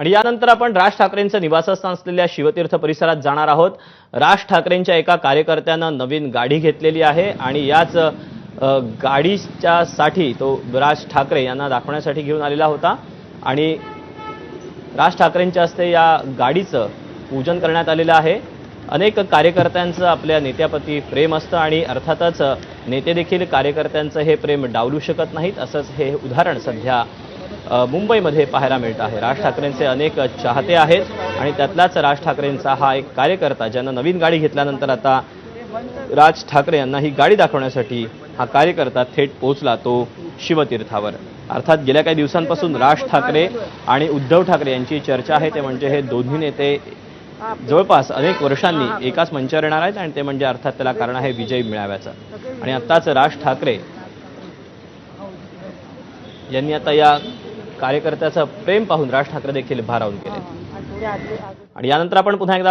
आणि यानंतर आपण राज ठाकरेंचं निवासस्थान असलेल्या शिवतीर्थ परिसरात जाणार आहोत. राज ठाकरेंच्या एका कार्यकर्त्यानं नवीन गाडी घेतलेली आहे आणि याच गाडीच्या साठी तो राज ठाकरे यांना दाखवण्यासाठी घेऊन आलेला होता. आणि राज ठाकरेंच्या हस्ते या गाडीचं पूजन करण्यात आलेलं आहे. अनेक कार्यकर्त्यांचं आपल्या नेत्याप्रती प्रेम असतं आणि अर्थातच नेते देखील कार्यकर्त्यांचं हे प्रेम डावलू शकत नाहीत. असंच हे उदाहरण सध्या मुंबईमध्ये पाहायला मिळतं आहे. राज ठाकरेंचे अनेक चाहते आहेत आणि त्यातलाच राज ठाकरेंचा हा एक कार्यकर्ता ज्यानं नवीन गाडी घेतल्यानंतर आता राज ठाकरे यांना ही गाडी दाखवण्यासाठी हा कार्यकर्ता थेट पोहोचला तो शिवतीर्थावर. अर्थात गेल्या काही दिवसांपासून राज ठाकरे आणि उद्धव ठाकरे यांची चर्चा आहे. ते म्हणजे हे दोन्ही नेते जवळपास अनेक वर्षांनी एकाच मंचावर येणार आहेत आणि ते म्हणजे अर्थात त्याला कारण आहे विजय मिळाव्याचं. आणि आत्ताच राज ठाकरे यांनी आता या कार्यकर्त्याचं प्रेम पाहून राज ठाकरे देखील भारावून गेले. आणि यानंतर आपण पुन्हा एकदा